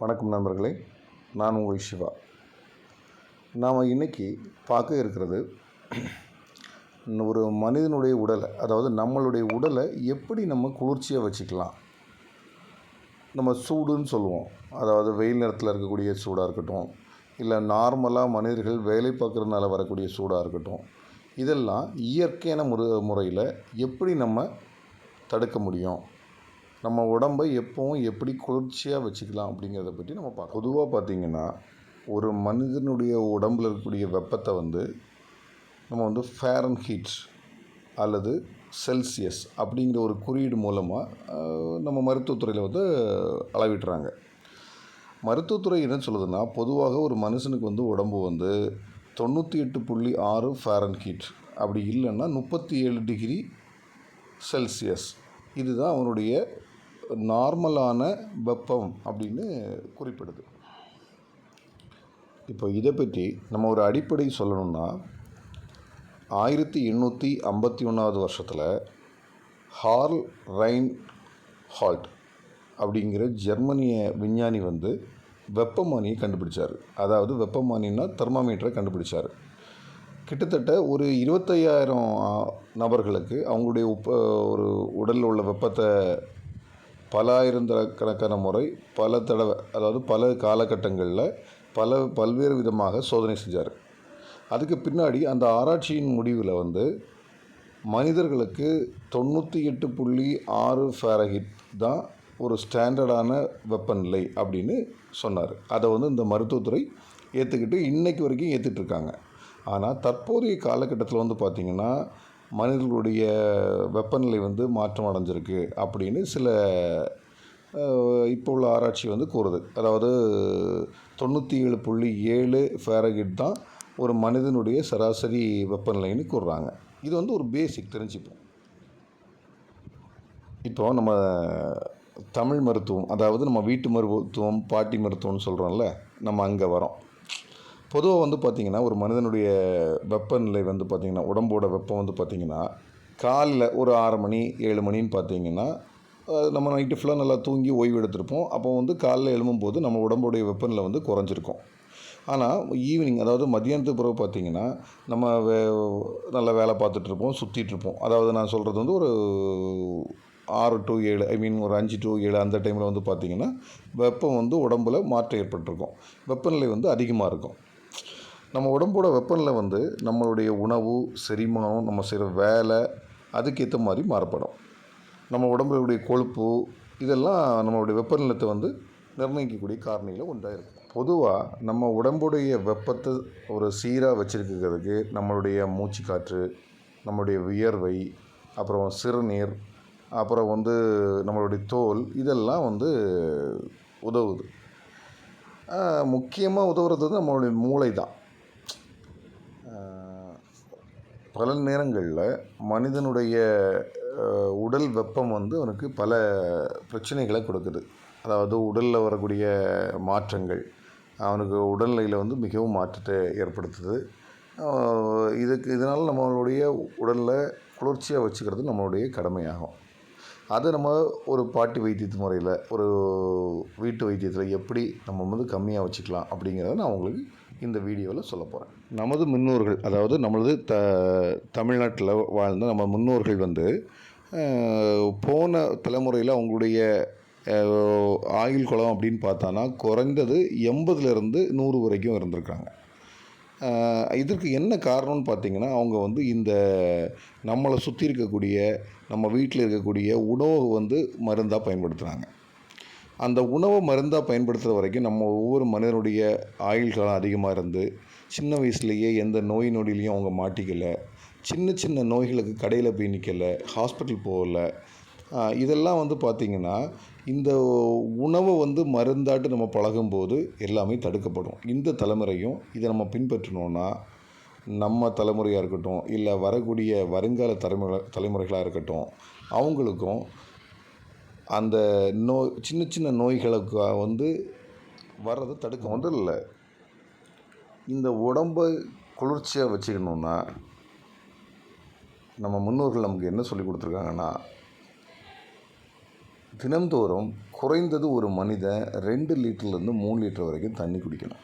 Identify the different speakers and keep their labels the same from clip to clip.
Speaker 1: வணக்கம் நண்பர்களே நான் உங்கள் சிவா. நாம் இன்றைக்கி பார்க்க இருக்கிறது ஒரு மனிதனுடைய உடலை அதாவது நம்மளுடைய உடலை எப்படி நம்ம குளிர்ச்சியாக வச்சுக்கலாம். நம்ம சூடுன்னு சொல்லுவோம். அதாவது வெயில் நேரத்தில் இருக்கக்கூடிய சூடாக இருக்கட்டும் இல்லை நார்மலாக மனிதர்கள் வேலை பார்க்குறதுனால வரக்கூடிய சூடாக இருக்கட்டும் இதெல்லாம் இயற்கையான முறை முறையில் எப்படி நம்ம தடுக்க முடியும்? நம்ம உடம்பை எப்பவும் எப்படி குளிர்ச்சியாக வச்சுக்கலாம் அப்படிங்கிறத பற்றி நம்ம பார்க்க பொதுவாக பார்த்திங்கன்னா ஒரு மனிதனுடைய உடம்பில் இருக்கக்கூடிய வெப்பத்தை வந்து நம்ம வந்து ஃபேரன் ஹீட் அல்லது செல்சியஸ் அப்படிங்கிற ஒரு குறியீடு மூலமாக நம்ம மருத்துவத்துறையில் வந்து அளவிடுறாங்க. மருத்துவத்துறை என்ன சொல்லுதுன்னா பொதுவாக ஒரு மனுஷனுக்கு வந்து உடம்பு வந்து தொண்ணூற்றி எட்டு புள்ளி ஆறு ஃபேரன் ஹீட் அப்படி இல்லைன்னா முப்பத்தி ஏழு டிகிரி செல்சியஸ் இதுதான் அவனுடைய நார்மலான வெப்பம் அப்படின்னு குறிப்பிடுது. இப்போ இதை பற்றி நம்ம ஒரு அடிப்படை சொல்லணும்னா ஆயிரத்தி எண்ணூற்றி ஐம்பத்தி ஒன்றாவது வருஷத்தில் ஹார்ல் ரைன் ஹால்ட் அப்படிங்கிற ஜெர்மனிய விஞ்ஞானி வந்து வெப்பமானியை கண்டுபிடிச்சார். அதாவது வெப்பமானின்னா தெர்மாமீட்டரை கண்டுபிடிச்சார். கிட்டத்தட்ட ஒரு இருபத்தையாயிரம் நபர்களுக்கு அவங்களுடைய உப்ப ஒரு உடலில் உள்ள வெப்பத்தை பல ஆயிரக்கணக்கான முறை பல தடவை அதாவது பல காலகட்டங்களில் பல பல்வேறு விதமாக சோதனை செஞ்சார். அதுக்கு பின்னாடி அந்த ஆராய்ச்சியின் முடிவில் வந்து மனிதர்களுக்கு தொண்ணூற்றி எட்டு புள்ளி ஆறு ஃபேரஹிட் தான் ஒரு ஸ்டாண்டர்டான வெப்பநிலை அப்படின்னு சொன்னார். அதை வந்து இந்த மருத்துவத்துறை ஏற்றுக்கிட்டு இன்றைக்கு வரைக்கும் ஏற்றுட்ருக்காங்க ஆனால் தற்போதைய காலகட்டத்தில் வந்து பார்த்திங்கன்னா மனிதர்களுடைய வெப்பநிலை வந்து மாற்றம் அடைஞ்சிருக்கு அப்படின்னு சில இப்போ உள்ள ஆராய்ச்சி வந்து கூறுது. அதாவது தொண்ணூற்றி ஏழு புள்ளி ஏழு ஃபேரகிட் தான் ஒரு மனிதனுடைய சராசரி வெப்பநிலைன்னு கூறுறாங்க. இது வந்து ஒரு பேசிக் தெரிஞ்சுப்போம். இப்போ நம்ம தமிழ் மருத்துவம் அதாவது நம்ம வீட்டு மருத்துவம் பாட்டி மருத்துவம்னு சொல்கிறோம்ல நம்ம அங்கே வரோம். பொதுவாக வந்து பார்த்திங்கன்னா ஒரு மனிதனுடைய வெப்பநிலை வந்து பார்த்திங்கன்னா உடம்போட வெப்பம் வந்து பார்த்திங்கன்னா காலில் ஒரு ஆறு மணி ஏழு மணின்னு பார்த்திங்கன்னா நம்ம நைட்டு ஃபுல்லாக நல்லா தூங்கி ஓய்வு எடுத்திருப்போம். அப்போ வந்து காலைல எழும்பும்போது நம்ம உடம்புடைய வெப்பநிலை வந்து குறைஞ்சிருக்கும். ஆனால் ஈவினிங் அதாவது மதியானத்துக்கு பிறகு பார்த்திங்கன்னா நம்ம வே நல்லா வேலை பார்த்துட்ருப்போம் சுற்றிட்டுருப்போம் அதாவது நான் சொல்கிறது வந்து ஒரு ஆறு டு ஏழு ஐ மீன் ஒரு அஞ்சு டு ஏழு அந்த டைமில் வந்து பார்த்திங்கன்னா வெப்பம் வந்து உடம்புல மாற்றம் ஏற்பட்டிருக்கும். வெப்பநிலை வந்து அதிகமாக இருக்கும். நம்ம உடம்போட வெப்பநிலை வந்து நம்மளுடைய உணவு செரிமானம் நம்ம செய்கிற வேலை அதுக்கேற்ற மாதிரி மாறுபடும். நம்ம உடம்புடைய கொழுப்பு இதெல்லாம் நம்மளுடைய வெப்பநிலத்தை வந்து நிர்ணயிக்கக்கூடிய காரணியில் ஒன்றாக இருக்கும். பொதுவாக நம்ம உடம்புடைய வெப்பத்தை ஒரு சீராக வச்சுருக்கிறதுக்கு நம்மளுடைய மூச்சு காற்று நம்மளுடைய வியர்வை அப்புறம் சிறுநீர் அப்புறம் வந்து நம்மளுடைய தோல் இதெல்லாம் வந்து உதவுது. முக்கியமாக உதவுறது வந்து நம்மளுடைய மூளை தான் பல நேரங்களில் மனிதனுடைய உடல் வெப்பம் வந்து அவனுக்கு பல பிரச்சனைகளை கொடுக்குது. அதாவது உடலில் வரக்கூடிய மாற்றங்கள் அவனுக்கு உடல்நிலையில் வந்து மிகவும் மாற்றத்தை ஏற்படுத்துது. இதுக்கு இதனால் நம்மளுடைய உடலில் குளிர்ச்சியாக வச்சுக்கிறது நம்மளுடைய கடமையாகும். அதை நம்ம ஒரு பாட்டி வைத்தியத்து முறையில் ஒரு வீட்டு வைத்தியத்தில் எப்படி நம்ம வந்து கம்மியாக வச்சுக்கலாம் அப்படிங்கிறத நான் உங்களுக்கு இந்த வீடியோவில் சொல்ல போகிறேன் நமது முன்னோர்கள் அதாவது நம்மளது த தமிழ்நாட்டில் வாழ்ந்த நம்ம முன்னோர்கள் வந்து போன தலைமுறையில் அவங்களுடைய ஆயுள் குளம் அப்படின்னு பார்த்தானா குறைந்தது எண்பதுலேருந்து நூறு வரைக்கும் இருந்திருக்காங்க. இதற்கு என்ன காரணம்னு பார்த்திங்கன்னா அவங்க வந்து இந்த நம்மளை சுற்றி இருக்கக்கூடிய நம்ம வீட்டில் இருக்கக்கூடிய உணவு வந்து மருந்தாக பயன்படுத்துகிறாங்க அந்த உணவை மருந்தாக பயன்படுத்துகிற வரைக்கும் நம்ம ஒவ்வொரு மனிதனுடைய ஆயுள் காலம் அதிகமாக இருந்து சின்ன வயசுலேயே எந்த நோய் நொடியிலையும் அவங்க மாட்டிக்கலை சின்ன சின்ன நோய்களுக்கு கடையில் போய் நிற்கலை ஹாஸ்பிட்டல் போகல. இதெல்லாம் வந்து பார்த்திங்கன்னா இந்த உணவை வந்து மருந்தாட்டு நம்ம பழகும்போது எல்லாமே தடுக்கப்படும். இந்த தலைமுறையும் இதை நம்ம பின்பற்றினோன்னா நம்ம தலைமுறையாக இருக்கட்டும் இல்லை வரக்கூடிய வருங்கால தலைமுறை தலைமுறைகளாக இருக்கட்டும் அவங்களுக்கும் அந்த நோய் சின்ன சின்ன நோய்களுக்கு வந்து வர்றதை தடுக்க முதல்ல இந்த உடம்பை குளிர்ச்சியாக வச்சுக்கணுன்னா நம்ம முன்னோர்கள் நமக்கு என்ன சொல்லி கொடுத்துருக்காங்கன்னா தினந்தோறும் குறைந்தது ஒரு மனிதன் ரெண்டு லிட்டர்லேருந்து மூணு லிட்டர் வரைக்கும் தண்ணி குடிக்கணும்.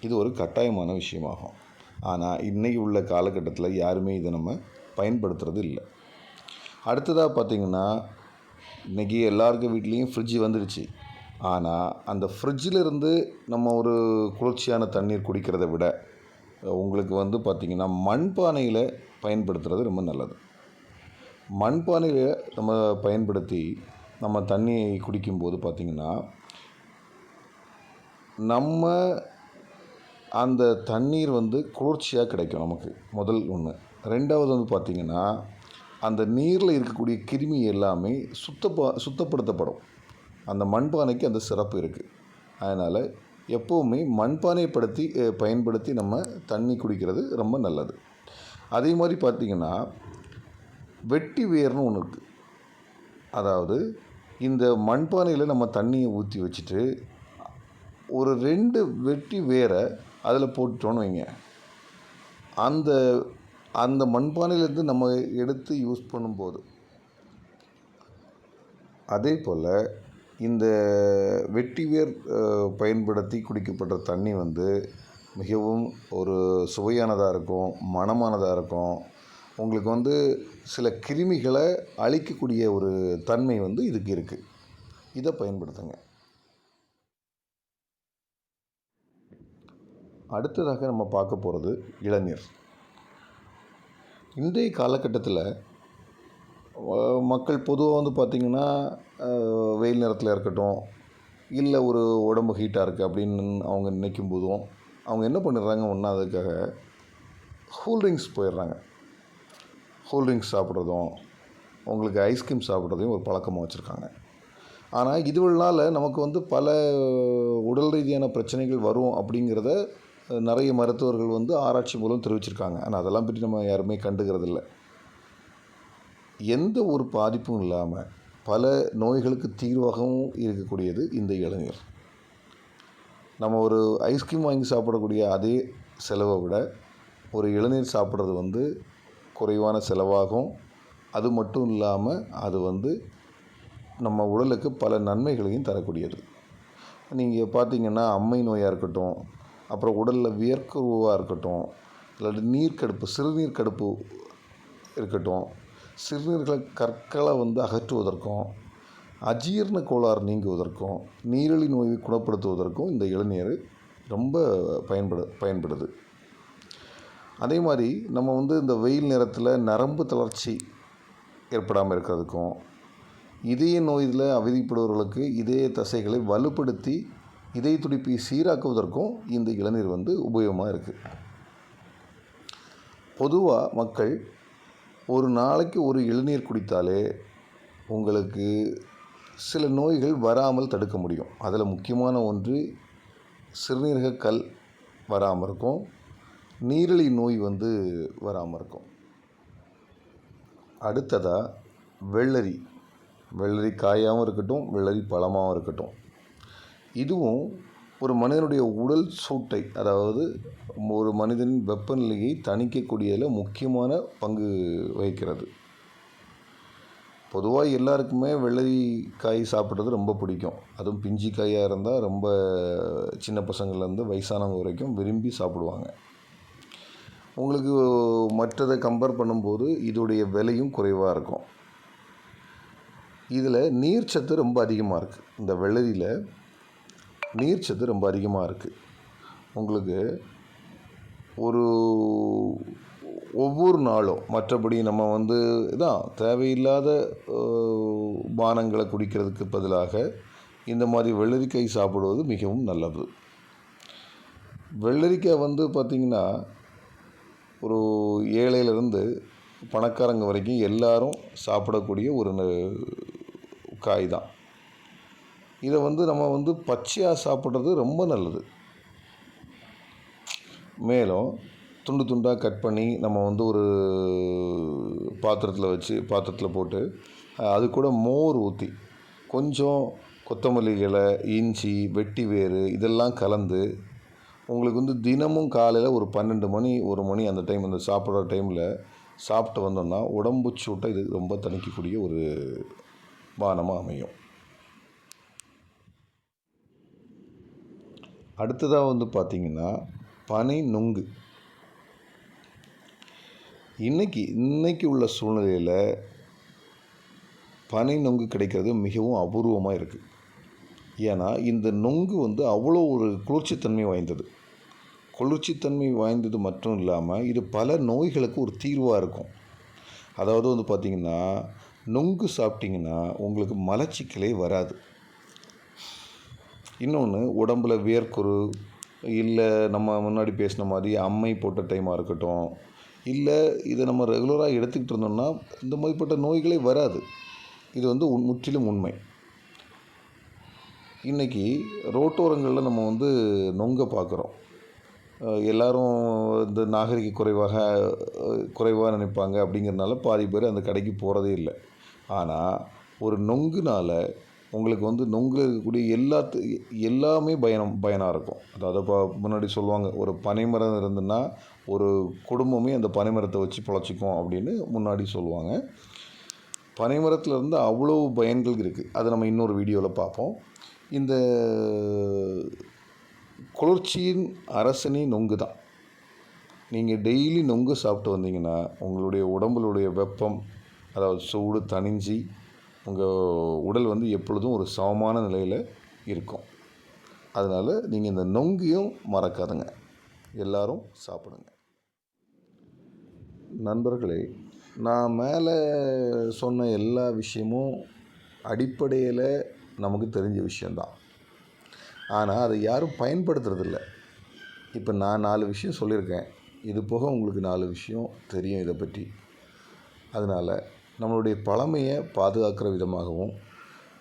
Speaker 1: இது ஒரு கட்டாயமான விஷயமாகும். ஆனால் இன்றைக்கி உள்ள காலகட்டத்தில் யாருமே இதை நம்ம பயன்படுத்துறது இல்லை. அடுத்ததாக பார்த்திங்கன்னா இன்றைக்கி எல்லாருக்கும் வீட்லேயும் ஃப்ரிட்ஜ் வந்துடுச்சு ஆனால் அந்த ஃப்ரிட்ஜில் இருந்து நம்ம ஒரு குளிர்ச்சியான தண்ணீர் குடிக்கிறத விட உங்களுக்கு வந்து பார்த்திங்கன்னா மண்பானையில் பயன்படுத்துகிறது ரொம்ப நல்லது. மண்பானையில் நம்ம பயன்படுத்தி நம்ம தண்ணி குடிக்கும்போது பார்த்திங்கன்னா நம்ம அந்த தண்ணீர் வந்து குளிர்ச்சியாக கிடைக்கும் நமக்கு. முதல் ஒன்று ரெண்டாவது வந்து பார்த்திங்கன்னா அந்த நீரில் இருக்கக்கூடிய கிருமி எல்லாமே சுத்தப்ப சுத்தப்படுத்தப்படும். அந்த மண்பானைக்கு அந்த சிறப்பு இருக்குது அதனால் எப்போவுமே மண்பானை படுத்தி பயன்படுத்தி நம்ம தண்ணி குடிக்கிறது ரொம்ப நல்லது. அதே மாதிரி பார்த்திங்கன்னா வெட்டி வேர்னு ஒன்று இருக்குது அதாவது இந்த மண்பானையில் நம்ம தண்ணியை ஊற்றி வச்சுட்டு ஒரு ரெண்டு வெட்டி வேரை அதில் போட்டுட்டோன்னு வைங்க. அந்த அந்த மண்பானையிலேருந்து நம்ம எடுத்து யூஸ் பண்ணும்போது அதே போல் இந்த வெட்டிவேர் பயன்படுத்தி குடிக்கப்படுற தண்ணி வந்து மிகவும் ஒரு சுவையானதாக இருக்கும் மனமானதாக இருக்கும். உங்களுக்கு வந்து சில கிருமிகளை அழிக்கக்கூடிய ஒரு தன்மை வந்து இதுக்கு இருக்குது இதை பயன்படுத்துங்க. அடுத்ததாக நம்ம பார்க்க போகிறது இளநீர். இன்றைய காலகட்டத்தில் மக்கள் பொதுவாக வந்து பார்த்திங்கன்னா வெயில் நேரத்தில் இருக்கட்டும் இல்லை ஒரு உடம்பு ஹீட்டாக இருக்குது அப்படின்னு அவங்க நினைக்கும் போதும் அவங்க என்ன பண்ணிடுறாங்க ஒன்றா அதுக்காக கூல்ட்ரிங்க்ஸ் போயிடுறாங்க. கூல்ட்ரிங்க்ஸ் சாப்பிட்றதும் உங்களுக்கு ஐஸ்கிரீம் சாப்பிட்றதையும் ஒரு பழக்கமாக வச்சுருக்காங்க. ஆனால் இதுவனால நமக்கு வந்து பல உடல் ரீதியான பிரச்சனைகள் வரும் அப்படிங்கிறத நிறைய மருத்துவர்கள் வந்து ஆராய்ச்சி மூலம் தெரிவிச்சிருக்காங்க. ஆனால் அதெல்லாம் பற்றி நம்ம யாருமே கண்டுக்கிறதில்ல. எந்த ஒரு பாதிப்பும் இல்லாமல் பல நோய்களுக்கு தீர்வாகவும் இருக்கக்கூடியது இந்த இளநீர். நம்ம ஒரு ஐஸ்கிரீம் வாங்கி சாப்பிடக்கூடிய அதே செலவை விட ஒரு இளநீர் சாப்பிட்றது வந்து குறைவான செலவாகும். அது மட்டும் இல்லாமல் அது வந்து நம்ம உடலுக்கு பல நன்மைகளையும் தரக்கூடியது. நீங்கள் பார்த்தீங்கன்னா அம்மை நோயாக இருக்கட்டும் அப்புறம் உடலில் வியர்க்குருவாக இருக்கட்டும் இல்லாட்டி நீர்க்கடுப்பு சிறுநீர் கடுப்பு இருக்கட்டும் சிறுநீர்களை கற்களை வந்து அகற்றுவதற்கும் அஜீரண கோளாறு நீங்குவதற்கும் நீரிழி நோயை குணப்படுத்துவதற்கும் இந்த இளநீர் ரொம்ப பயன்படு பயன்படுது. அதே மாதிரி நம்ம வந்து இந்த வெயில் நேரத்தில் நரம்பு தளர்ச்சி ஏற்படாமல் இருக்கிறதுக்கும் இதய நோயில் அவதிப்படுபவர்களுக்கு இதய தசைகளை வலுப்படுத்தி இதய துடிப்பை சீராக்குவதற்கும் இந்த இளநீர் வந்து உபயோகமாக இருக்குது பொதுவாக மக்கள் ஒரு நாளைக்கு ஒரு இளநீர் குடித்தாலே உங்களுக்கு சில நோய்கள் வராமல் தடுக்க முடியும். அதில் முக்கியமான ஒன்று சிறுநீரக கல் வராமல் இருக்கும். நீரிழி நோய் வந்து வராமல் இருக்கும். அடுத்ததாக வெள்ளரி. வெள்ளரி காயாகவும் இருக்கட்டும் வெள்ளரி பழமாகவும் இருக்கட்டும். இதுவும் ஒரு மனிதனுடைய உடல் சூட்டை அதாவது ஒரு மனிதனின் வெப்பநிலையை தணிக்கக்கூடியதில் முக்கியமான பங்கு வகிக்கிறது. பொதுவாக எல்லாருக்குமே வெள்ளரி காய் சாப்பிட்றது ரொம்ப பிடிக்கும். அதுவும் பிஞ்சி காயாக இருந்தால் ரொம்ப சின்ன பசங்கள்லேருந்து வயசானவங்க வரைக்கும் விரும்பி சாப்பிடுவாங்க. உங்களுக்கு மற்றதை கம்பேர் பண்ணும்போது இதோடைய விலையும் குறைவாக இருக்கும். இதில் நீர்ச்சத்து ரொம்ப அதிகமாக இருக்குது இந்த வெள்ளரியில் நீர்ச்சத்து ரொம்ப அதிகமாக இருக்குது உங்களுக்கு ஒரு ஒவ்வொரு நாளும் மற்றபடி நம்ம வந்து இதான் தேவையில்லாத பானங்களை குடிக்கிறதுக்கு பதிலாக இந்த மாதிரி வெள்ளரிக்காய் சாப்பிடுவது மிகவும் நல்லது. வெள்ளரிக்காய் வந்து பார்த்திங்கன்னா ஒரு ஏழையிலேருந்து பணக்காரங்க வரைக்கும் எல்லாரும் சாப்பிடக்கூடிய ஒரு ந- காய் தான். இதை வந்து நம்ம வந்து பச்சையாக சாப்பிட்றது ரொம்ப நல்லது. மேலும் துண்டு துண்டாக கட் பண்ணி நம்ம வந்து ஒரு பாத்திரத்தில் வச்சு பாத்திரத்தில் போட்டு அது கூட மோர் ஊற்றி கொஞ்சம் கொத்தமல்லி இலை இஞ்சி வெட்டி வேறு இதெல்லாம் கலந்து உங்களுக்கு வந்து தினமும் காலையில் ஒரு பன்னெண்டு மணி ஒரு மணி அந்த டைம் அந்த சாப்பிட்ற டைமில் சாப்பிட்டு வந்தோம்னா உடம்பு சூட்டை இது ரொம்ப தணிக்கக்கூடிய ஒரு பானமாக அமையும். அடுத்ததாக வந்து பார்த்திங்கன்னா பனை நுங்கு. இன்றைக்கி இன்றைக்கி உள்ள சூழ்நிலையில் பனை நொங்கு கிடைக்கிறது மிகவும் அபூர்வமாக இருக்குது ஏன்னா இந்த நொங்கு வந்து அவ்வளோ ஒரு குளிர்ச்சித்தன்மை வாய்ந்தது. குளிர்ச்சித்தன்மை வாய்ந்தது மட்டும் இல்லாமல் இது பல நோய்களுக்கு ஒரு தீர்வாக இருக்கும். அதாவது வந்து பார்த்திங்கன்னா நொங்கு சாப்பிட்டிங்கன்னா உங்களுக்கு மலச்சிக்கலே வராது. இன்னொன்று உடம்புல வேர்க்குரு இல்லை நம்ம முன்னாடி பேசின மாதிரி அம்மை போட்ட டைமாக இருக்கட்டும் இல்லை இதை நம்ம ரெகுலராக எடுத்துக்கிட்டு இருந்தோம்னா இந்த மாதிரிப்பட்ட நோய்களே வராது. இது வந்து உண் முற்றிலும் உண்மை. இன்றைக்கி ரோட்டோரங்களில் நம்ம வந்து நொங்க பார்க்குறோம் எல்லாரும் இந்த நாகரிக குறைவாக குறைவாக நினைப்பாங்க அப்படிங்கிறனால பாதி பேர் அந்த கடைக்கு போகிறதே இல்லை. ஆனால் ஒரு நொங்குனால் உங்களுக்கு வந்து நொங்கில் இருக்கக்கூடிய எல்லாத்து எல்லாமே பயணம் பயனாக இருக்கும். அதாவது இப்போ முன்னாடி சொல்லுவாங்க ஒரு பனைமரம் இருந்துன்னா ஒரு குடும்பமே அந்த பனைமரத்தை வச்சு பொழைச்சிக்கும் அப்படின்னு முன்னாடி சொல்லுவாங்க. பனைமரத்தில் இருந்து அவ்வளோ பயன்கள் இருக்குது அதை நம்ம இன்னொரு வீடியோவில் பார்ப்போம் இந்த குளிர்ச்சியின் அரசனே நொங்கு தான். நீங்கள் டெய்லி நொங்கு சாப்பிட்டு வந்தீங்கன்னா உங்களுடைய உடம்புடைய வெப்பம் அதாவது சூடு தணிஞ்சு உங்கள் உடல் வந்து எப்பொழுதும் ஒரு சமமான நிலையில் இருக்கும். அதனால் நீங்கள் இந்த நொங்கையும் மறக்காதுங்க. எல்லாரும் சாப்பிடுங்க. நண்பர்களே நான் மேலே சொன்ன எல்லா விஷயமும் அடிப்படையில் நமக்கு தெரிஞ்ச விஷயந்தான் ஆனால் அதை யாரும் பயன்படுத்துறதில்ல. இப்போ நான் நாலு விஷயம் சொல்லியிருக்கேன். இது போக உங்களுக்கு நாலு விஷயம் தெரியும் இதை பற்றி. அதனால் நம்மளுடைய பழமையை பாதுகாக்கிற விதமாகவும்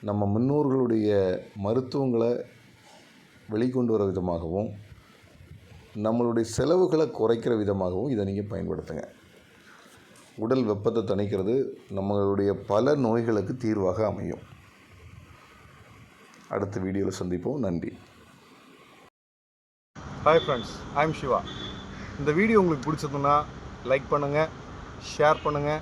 Speaker 1: நம்ம முன்னோர்களுடைய மருத்துவங்களை வெளிக்கொண்டு வர விதமாகவும் நம்மளுடைய செலவுகளை குறைக்கிற விதமாகவும் இதை நீங்கள் பயன்படுத்துங்க. உடல் வெப்பத்தை தணிக்கிறது நம்மளுடைய பல நோய்களுக்கு தீர்வாக அமையும். அடுத்த வீடியோவில் சந்திப்போம். நன்றி.
Speaker 2: ஹாய் ஃப்ரெண்ட்ஸ் ஐம் சிவா இந்த வீடியோ உங்களுக்கு பிடிச்சதுன்னா லைக் பண்ணுங்கள் ஷேர் பண்ணுங்கள்